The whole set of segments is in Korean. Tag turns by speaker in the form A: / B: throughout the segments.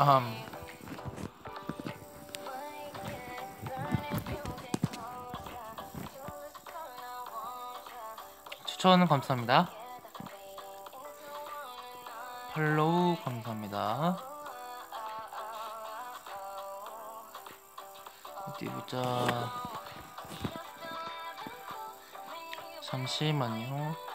A: 음. 추천 감사합니다. 팔로우 감사합니다. 어디 보자. 잠시만요.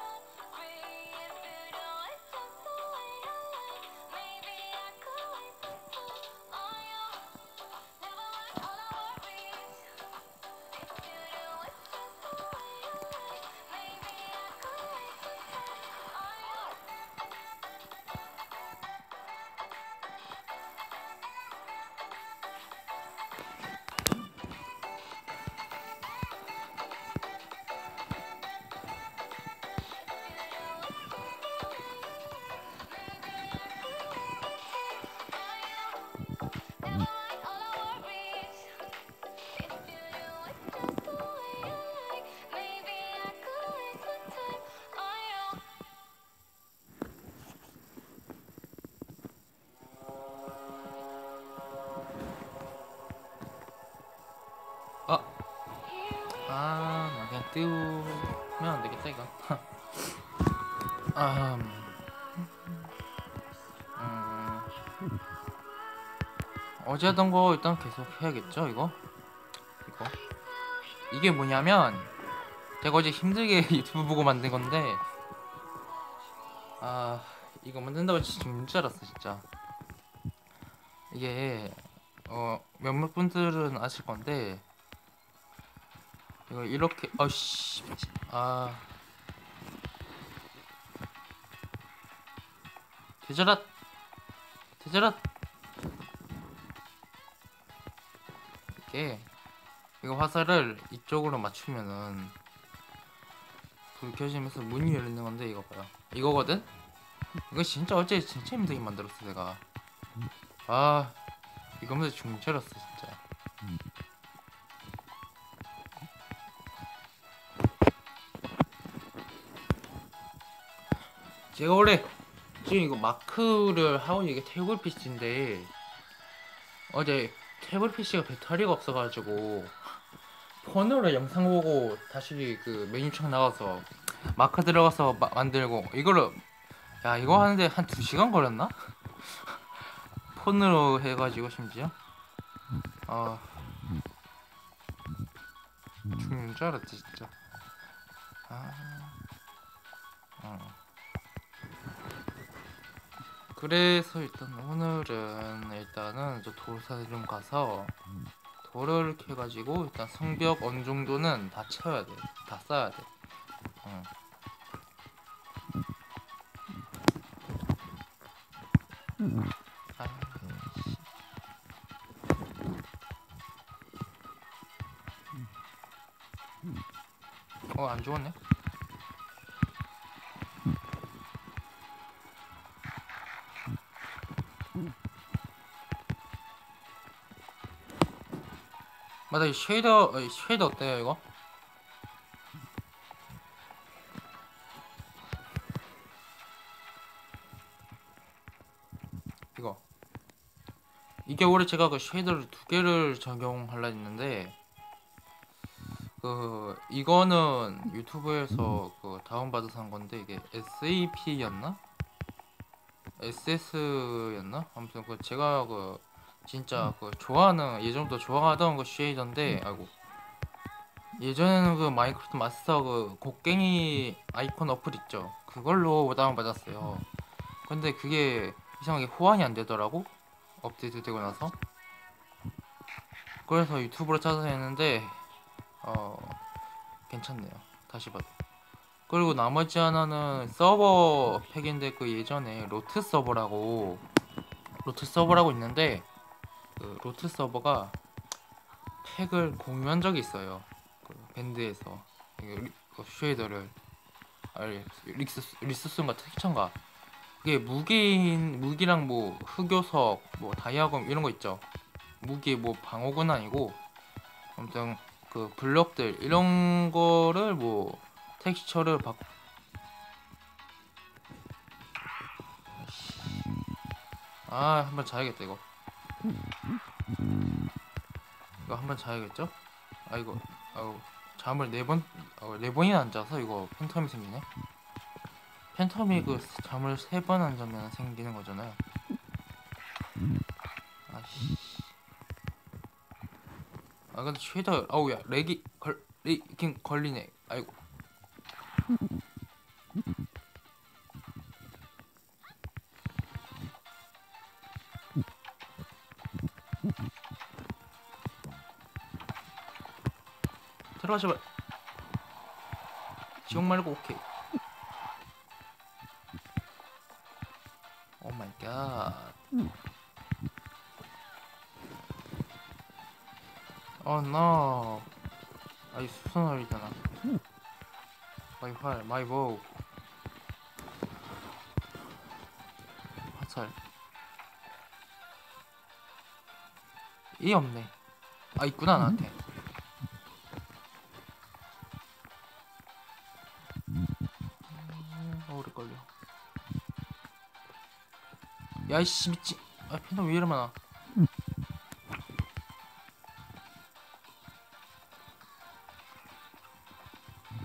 A: 아, 나 그냥 띄우면 안 되겠다 이거. 아, 음, 어제 하던 거 일단 계속 해야겠죠 이거? 이거 이게 뭐냐면 제가 어제 힘들게 유튜브 보고 만든 건데 아 이거 만든다고 진짜 줄 알았어 진짜 이게 어 몇몇 분들은 아실 건데 이거 이렇게 어씨 아. 대절아 대절아 이렇게 이거 화살을 이쪽으로 맞추면은 불 켜지면서 문이 열리는 건데 이거 봐요. 이거거든? 이거 진짜 어제 진짜 힘들게 만들었어 내가. 아 이거면서 알았어 제가 원래 지금 이거 마크를 하고 있는 이게 태블 PC인데 어제 태블 PC가 배터리가 없어가지고 폰으로 영상 보고 다시 그 메뉴창 나가서 마크 들어가서 마- 만들고 이거를 야 이거 하는데 한 2시간 걸렸나? 폰으로 해가지고 심지어? 아. 죽는 줄 알았지 진짜. 아 그래서 일단 오늘은 일단은 저 돌산에 좀 가서 돌을 캐가지고 일단 성벽 어느 정도는 다 채워야 돼. 다 쌓아야 돼. 응. 아이씨. 어, 안 죽었네. 맞아, 이 쉐이더, 어, 이 쉐이더 어때요, 이거? 이거. 이게 원래 제가 그 쉐이더를 두 개를 적용하려 했는데, 그, 이거는 유튜브에서 그 다운받아서 한 건데, 이게 SAP였나? SS였나? 아무튼 그 제가 그 진짜 그 좋아하는 예전부터 좋아하던 그 쉐이더인데 아이고. 예전에는 그 마이크로소프트 마스터 그 곡괭이 아이콘 어플 있죠. 그걸로 다운 받았어요. 근데 그게 이상하게 호환이 안 되더라고? 업데이트 되고 나서? 그래서 유튜브로 찾아서 했는데 어 괜찮네요. 다시 봐도. 그리고 나머지 하나는 서버 팩인데 그 예전에 로트 서버라고 로트 서버라고 있는데 그 로트 서버가 팩을 공유한 적이 있어요. 그 밴드에서 이게 리- 그 쉐이더를 아니 릭스 리소스인가 특천가 그게 무기인 무기랑 뭐 흑요석 뭐 다이아검 이런 거 있죠. 무기 뭐 방어군 아니고 아무튼 그 블럭들 이런 거를 뭐 텍스처를 바. 아 한번 자야겠다 이거 이거 한 번 자야겠죠? 아이고 아우 잠을 네번 어, 네 번이나 안 자서 이거 팬텀이 생기네. 팬텀이 그 잠을 세 번 안 자면 생기는 거잖아요. 아씨. 아 근데 최다 아우 야 렉이 걸리긴 걸리네. 아이고 들어가 제발 지옥 말고 오케이 오 마이 갓 어, 노. 아이 수선얼이잖아. 마이 활, 마이 보우. 화살. 이 없네. 아, 있구나, 나한테. 야이씨, 미치. 아, 팬덤 왜 이래 많아.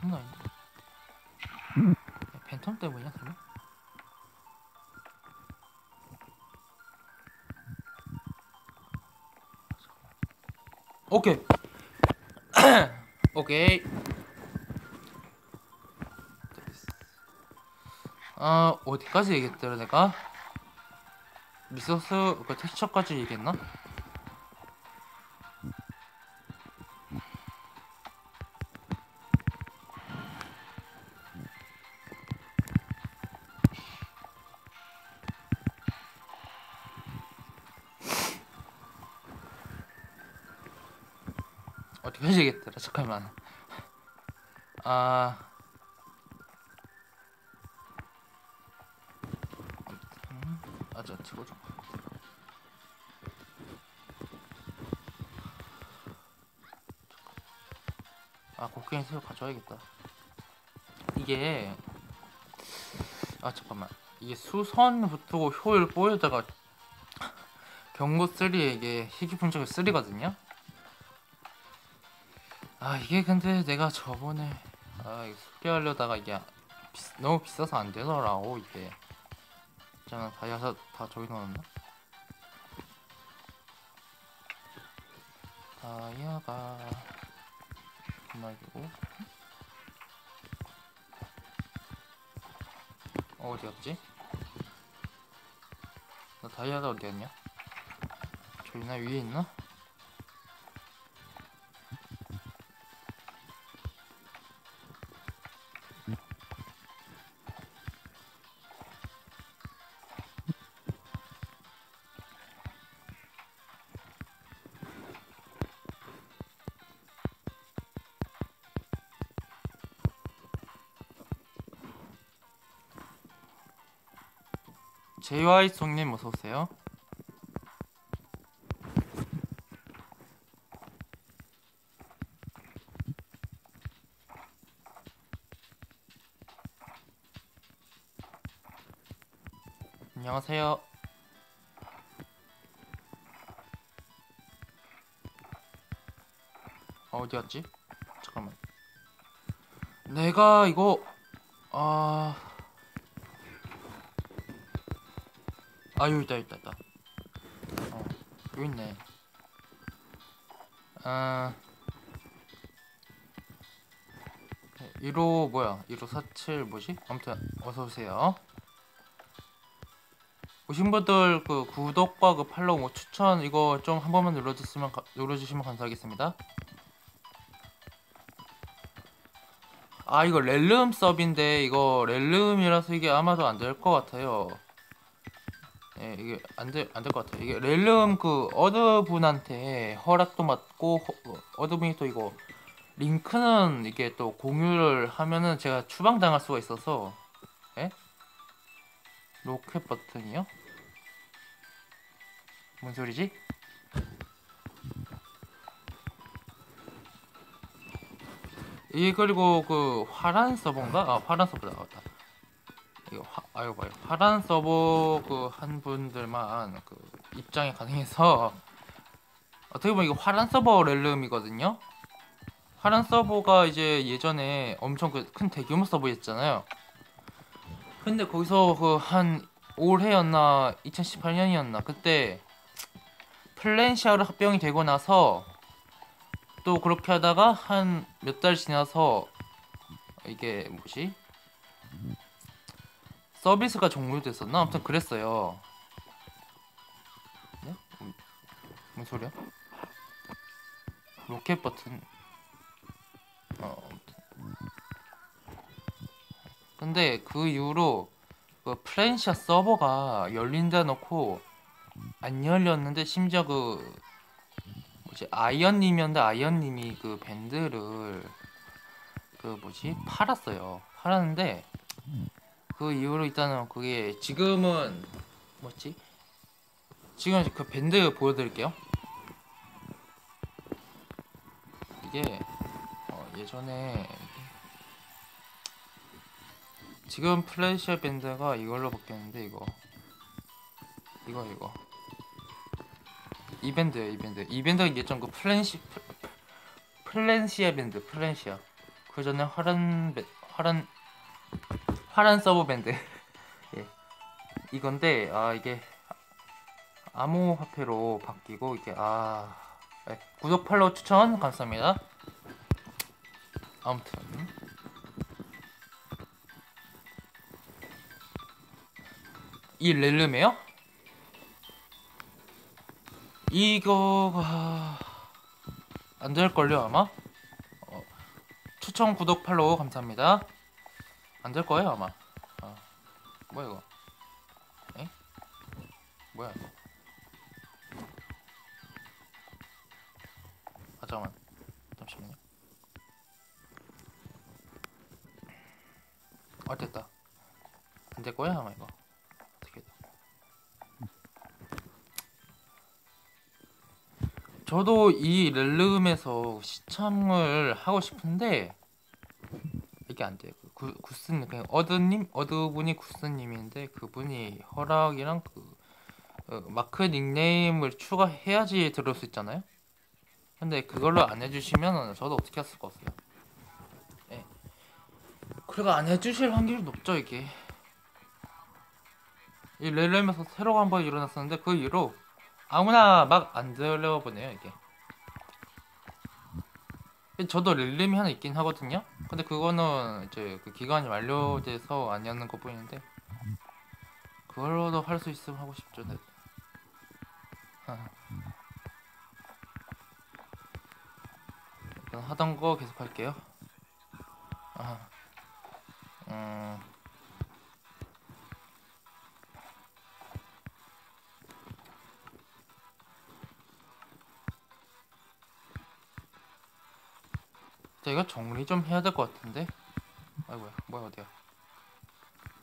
A: 장난 아닌데. 야, 팬텀 때문이야, 설마? 오케이. 오케이. 아, 어디까지 얘기했더라, 내가? 리소스, 그 텍스처까지 얘기했나? 어디까지 얘기했더라, 잠깐만. 아. 음, 아, 저 치고 곡괭이 새로 가져와야겠다. 이게 아 잠깐만 이게 수선 붙고 효율 보여다가 경고 3에 이게 희귀 분석이 3거든요. 아 이게 근데 내가 저번에 아 이거 소개하려다가 이게 비, 너무 비싸서 안 되더라고 이게. 잠깐 다이아사 다 저기 넣었나? 다이아가 말고 어, 어디 갔지? 나 다이아가 어디 갔냐? 저기 나 위에 있나? JY 송님 어서 오세요. 안녕하세요. 어, 어디 갔지? 잠깐만. 내가 이거 아 아 여기 있다 있다 있다. 어 여기 있네. 아 1호 뭐야? 1호 47 뭐지? 아무튼 어서오세요. 오신 분들 그 구독과 그 팔로우 뭐 추천 이거 좀 한 번만 눌러주시면 가- 눌러주시면 감사하겠습니다. 아 이거 렐름 서비인데 이거 렐름이라서 이게 아마도 안 될 것 같아요 예, 이게 안될안될 것 같아요. 이게 렐름 그 어드 분한테 허락도 받고 허- 어드 분이 또 이거 링크는 이게 또 공유를 하면은 제가 추방 당할 수가 있어서 예? 로켓 버튼이요? 뭔 소리지? 이 그리고 그 화란 서버인가? 아 화란 서버 나왔다. 이거 화 아이고 봐요. 화란 서버 그 한 분들만 그 입장이 가능해서 어떻게 보면 이거 화란 서버 렐름이거든요. 화란 서버가 이제 예전에 엄청 그 큰 대규모 서버였잖아요. 근데 거기서 그 한 올해였나 2018년이었나 그때 플랜시아로 합병이 되고 나서 또 그렇게 하다가 한 몇 달 지나서 이게 뭐지? 서비스가 종료됐었나? 아무튼 그랬어요. 네? 음, 뭔 소리야? 로켓 버튼. 어. 근데 그 이후로 그 플랜시아 서버가 열린다 놓고 안 열렸는데 심지어 그 뭐지 아이언님이었는데 아이언님이 그 밴드를 그 뭐지 팔았어요. 팔았는데 그 이후로 일단은 그게 지금은 뭐지? 지금 그 밴드 보여드릴게요. 이게 어 예전에 지금 플래시아 밴드가 이걸로 바뀌었는데 이거 이거 이거 이 밴드예요 이 밴드 이 밴드가 예전 그 플랜시 플랜시아 밴드 플랜시아 그 전에 화란 밴 화란 화란 서버 밴드 예 이건데 아 이게 암호화폐로 바뀌고 이게 아 네. 구독 팔로우 추천 감사합니다 아무튼 이 렐름이에요? 이거가 안 될걸요 아마? 어, 추천 구독 팔로우 감사합니다 안 될 거예요 아마. 어. 뭐야 이거? 에? 뭐야 이거? 아 잠깐만. 잠시만요. 아 됐다. 안 될 거야 아마 이거. 어떻게 저도 이 렐름에서 시청을 하고 싶은데 이게 안 돼요. 구, 구스님 그냥 어드님 어드분이 구스님인데 그분이 허락이랑 그 어, 마크 닉네임을 추가해야지 들을 수 있잖아요. 근데 그걸로 안 해주시면 저도 어떻게 할 수가 없어요. 예. 그리고 안 해주실 확률이 높죠 이게. 이 렐렘에서 새로가 한 번 일어났었는데 그 이후로 아무나 막 안 들려보네요 이게. 저도 렐렘이 하나 있긴 하거든요. 근데 그거는 이제 그 기간이 만료돼서 아니었는 것 뿐인데 그걸로도 할 수 있으면 하고 싶죠. 네. 하던 거 계속 할게요. 아, 음. 자, 이거 정리 좀 해야 될 것 같은데. 아이고야, 뭐야 어디야?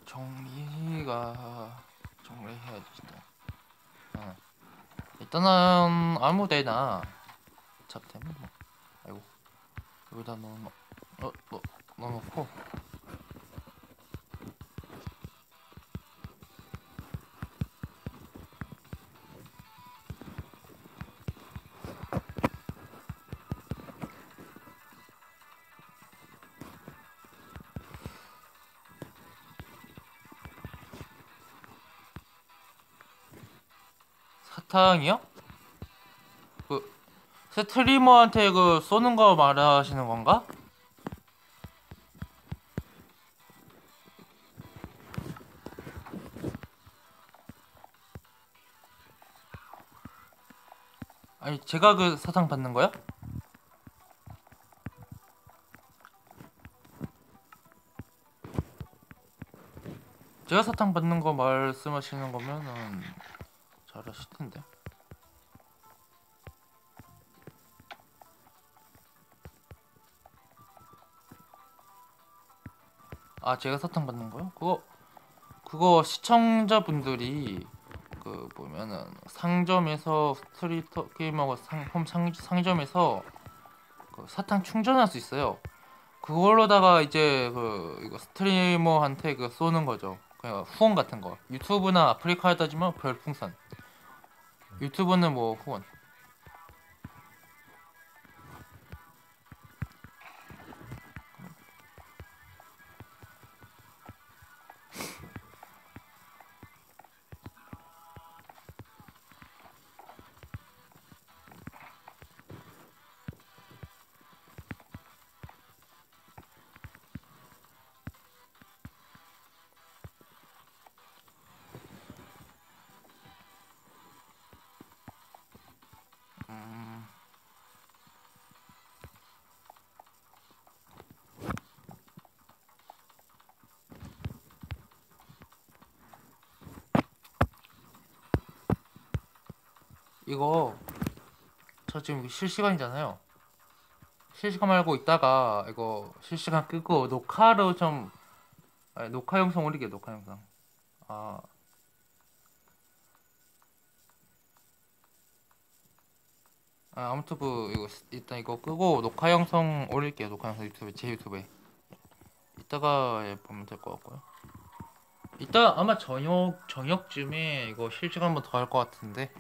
A: 정리가 정리해야지 일단. 어. 일단은 아무 데나 잡템 뭐. 아이고 여기다 넣어 어, 뭐, 넣어놓고 사탕이요? 그 스트리머한테 그 쏘는 거 말하시는 건가? 아니 제가 그 사탕 받는 거야? 제가 사탕 받는 거 말씀하시는 거면은 잘하실 텐데. 아 제가 사탕 받는 거요? 그거 그거 시청자분들이 그 보면은 상점에서 스트리트 게임하고 상홈 상, 상점에서 그 사탕 충전할 수 있어요. 그걸로다가 이제 그 이거 스트리머한테 그 쏘는 거죠. 그냥 후원 같은 거. 유튜브나 아프리카에 따지면 별풍선. 유튜브는 뭐 후원. 이거 저 지금 실시간이잖아요. 실시간 말고 있다가 이거 실시간 끄고 녹화로 좀 아니, 녹화 영상 올리게 녹화 영상. 아 아, 아무튼 그 이거 스- 일단 이거 끄고 녹화 영상 올릴게요. 녹화 영상 유튜브 제 유튜브에. 이따가 예, 보면 될 것 같고요. 이따 아마 저녁 저녁쯤에 이거 실시간 한번 더 할 것 같은데